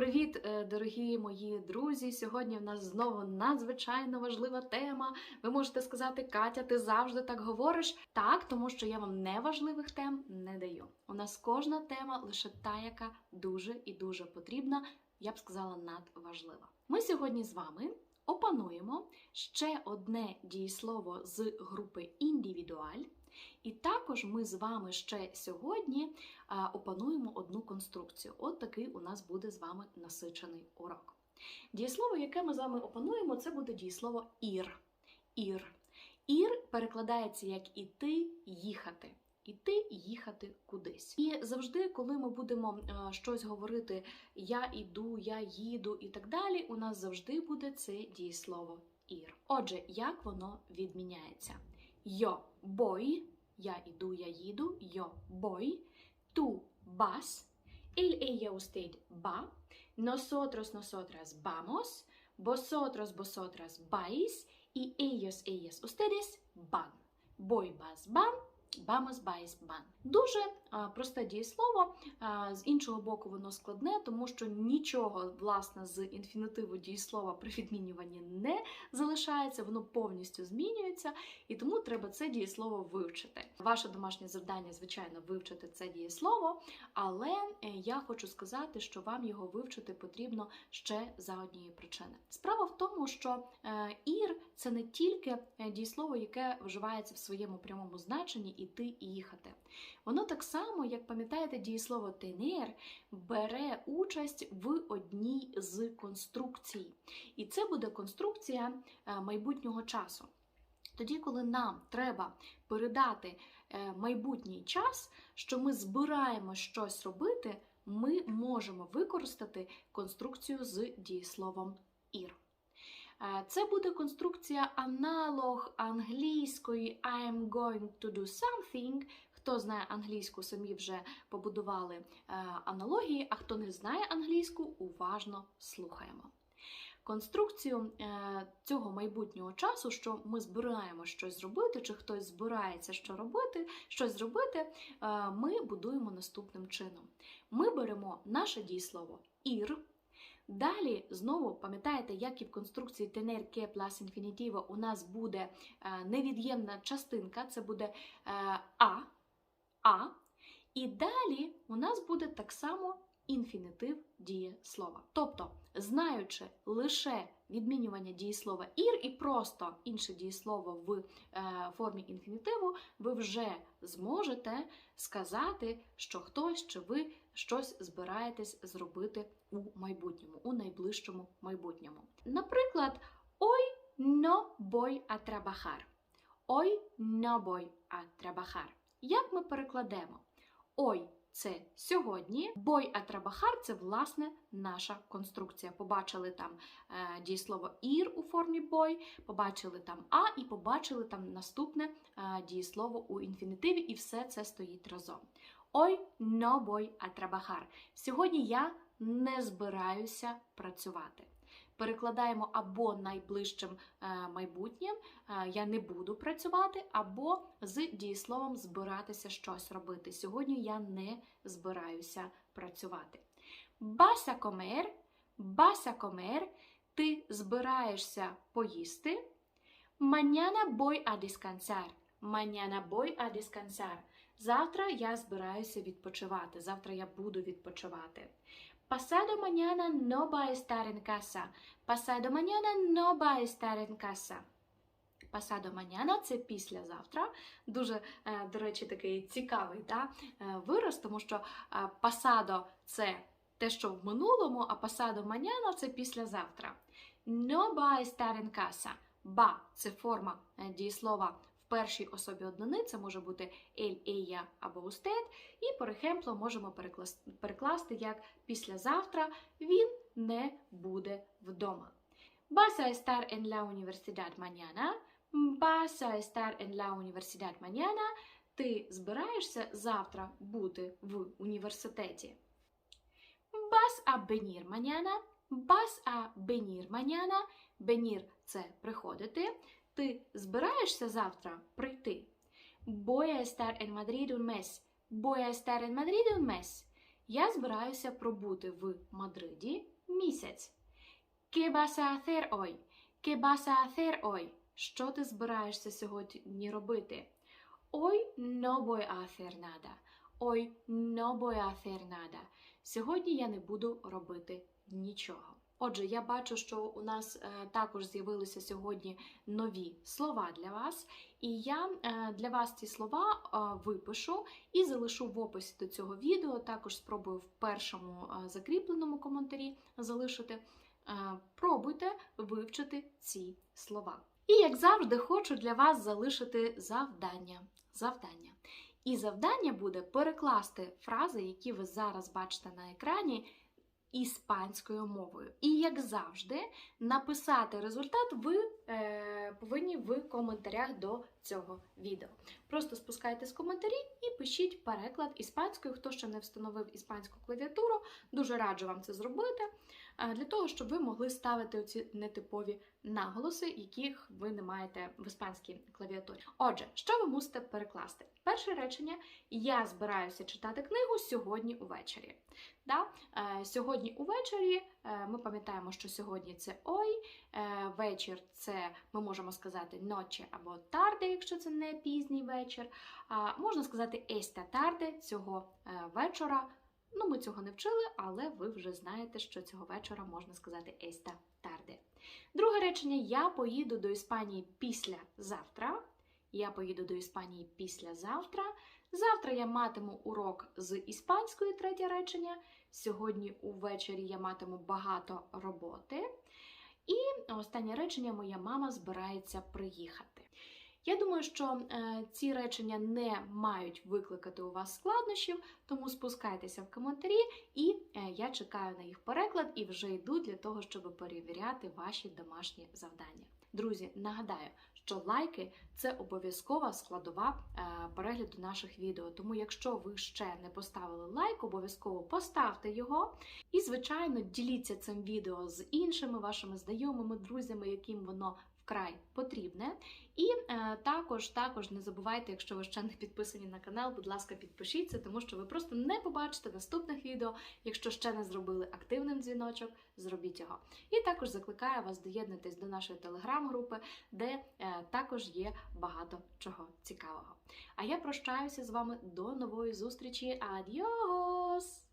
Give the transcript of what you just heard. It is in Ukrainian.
Привіт, е, дорогі мої друзі! Сьогодні в нас знову надзвичайно важлива тема. Ви можете сказати, Катя, ти завжди так говориш? Так, тому що я вам неважливих тем не даю. У нас кожна тема лише та, яка дуже і дуже потрібна, я б сказала, надважлива. Ми сьогодні з вами опануємо ще одне дієслово з групи індивідуаль. І також ми з вами ще сьогодні опануємо одну конструкцію. От такий у нас буде з вами насичений урок. Дієслово, яке ми з вами опануємо, це буде дієслово ір. Ір. Ір перекладається як іти, їхати. Іти їхати кудись. І завжди, коли ми будемо щось говорити я іду, я їду і так далі, у нас завжди буде це дієслово ір. Отже, як воно відміняється? Yo бой, я іду, я їду, yo voy, tú vas, él, ella, usted va, nosotros, nosotras vamos, vosotros, vosotras vais, y ellos, ellas, ustedes van. Бой, бас, van, vamos, vais, van. Дуже просте дієслово. З іншого боку, воно складне, тому що нічого власне з інфінітиву дієслова при відмінюванні не залишається, воно повністю змінюється, і тому треба це дієслово вивчити. Ваше домашнє завдання, звичайно, вивчити це дієслово, але е, я хочу сказати, що вам його вивчити потрібно ще за однієї причини. Справа в тому, що е, ір це не тільки е, дієслово, яке вживається в своєму прямому значенні іти і їхати. Воно так само, як пам'ятаєте, дієслово тенер бере участь в одній з конструкцій. І це буде конструкція е, майбутнього часу. Тоді, коли нам треба передати е, майбутній час, що ми збираємо щось робити, ми можемо використати конструкцію з дієсловом ір. Е, Це буде конструкція аналог англійської I'm going to do something. Хто знає англійську, самі вже побудували е, аналогії, а хто не знає англійську, уважно слухаємо. Конструкцію е, цього майбутнього часу, що ми збираємо щось зробити, чи хтось збирається що робити, щось зробити, е, ми будуємо наступним чином. Ми беремо наше дієслово ір. Далі, знову пам'ятаєте, як і в конструкції tener que plus infinitivo у нас буде невід'ємна частинка, це буде а, а. І далі у нас буде так само інфінітив дієслова. Тобто, знаючи лише відмінювання дієслова ір і просто інше дієслово в е, формі інфінітиву, ви вже зможете сказати, що хтось чи ви щось збираєтесь зробити у майбутньому, у найближчому майбутньому. Наприклад, voy a trabajar. Hoy no voy a trabajar. Як ми перекладемо? Ой, це сьогодні. Бой а трабахар це власне наша конструкція. Побачили там е, дієслово ір у формі бой, побачили там а і побачили там наступне е, дієслово у інфінітиві, і все це стоїть разом. Ой, но бой а трабахар. Сьогодні я не збираюся працювати. Перекладаємо або найближчим е, майбутнім е, я не буду працювати, або з дієсловом збиратися щось робити. Сьогодні я не збираюся працювати. Баса комер, баса комер, ти збираєшся поїсти. Mañana voy a descansar. Mañana voy a descansar. Завтра я збираюся відпочивати. Завтра я буду відпочивати. Pasado mañana no va a estar en casa. Pasado mañana no va a estar en casa. Pasado mañana – це післязавтра. Дуже, е, до речі, такий цікавий да, е, вираз, тому що е, pasado – це те, що в минулому, а pasado mañana – це післязавтра. No va a estar en casa. Ба – це форма е, дієслова першій особі однини, це може бути ель, ея або устед, і ejemplo можемо перекласти, як післязавтра він не буде вдома. Vas a estar en la universidad mañana. Vas a estar en la. Ти збираєшся завтра бути в університеті. Vas a venir mañana. Vas a venir mañana. Venir – це приходити. Ти збираєшся завтра прийти. Я збираюся пробути в Мадриді місяць. Що ти збираєшся сьогодні робити? Voy a hacer nada. Hoy no voy a hacer nada. Сьогодні я не буду робити нічого. Отже, я бачу, що у нас е, також з'явилися сьогодні нові слова для вас, і я е, для вас ці слова е, випишу і залишу в описі до цього відео. Також спробую в першому закріпленому коментарі залишити. Пробуйте вивчити ці слова. І як завжди, хочу для вас залишити завдання. Завдання. І завдання буде перекласти фрази, які ви зараз бачите на екрані, іспанською мовою. І як завжди, написати результат ви е, повинні в коментарях до цього відео. Просто спускайтесь в коментарі і пишіть переклад іспанською. Хто ще не встановив іспанську клавіатуру, дуже раджу вам це зробити, для того, щоб ви могли ставити оці нетипові наголоси, яких ви не маєте в іспанській клавіатурі. Отже, що ви мусите перекласти? Перше речення: я збираюся читати книгу сьогодні увечері. Да? Е, сьогодні увечері е, ми пам'ятаємо, що сьогодні це ой, е, вечір це ми можемо сказати ночі або тарде, якщо це не пізній вечір. Можна сказати esta tarde цього вечора. Ну, ми цього не вчили, але ви вже знаєте, що цього вечора можна сказати esta tarde. Друге речення: я поїду до Іспанії післязавтра. Я поїду до Іспанії післязавтра. Завтра я матиму урок з іспанської третє речення. Сьогодні увечері я матиму багато роботи. І останнє речення: моя мама збирається приїхати. Я думаю, що е, ці речення не мають викликати у вас складнощів, тому спускайтеся в коментарі, і е, я чекаю на їх переклад і вже йду для того, щоб перевіряти ваші домашні завдання. Друзі, нагадаю, що лайки це обов'язкова складова е, перегляду наших відео. Тому, якщо ви ще не поставили лайк, обов'язково поставте його. І, звичайно, діліться цим відео з іншими вашими знайомими, друзями, яким воно вкрай потрібне. І е, також, також не забувайте, якщо ви ще не підписані на канал, будь ласка, підпишіться, тому що ви просто не побачите наступних відео. Якщо ще не зробили активним дзвіночок, зробіть його. І також закликаю вас доєднатись до нашої телеграм-групи, де е, також є багато чого цікавого. А я прощаюся з вами до нової зустрічі. Адіос!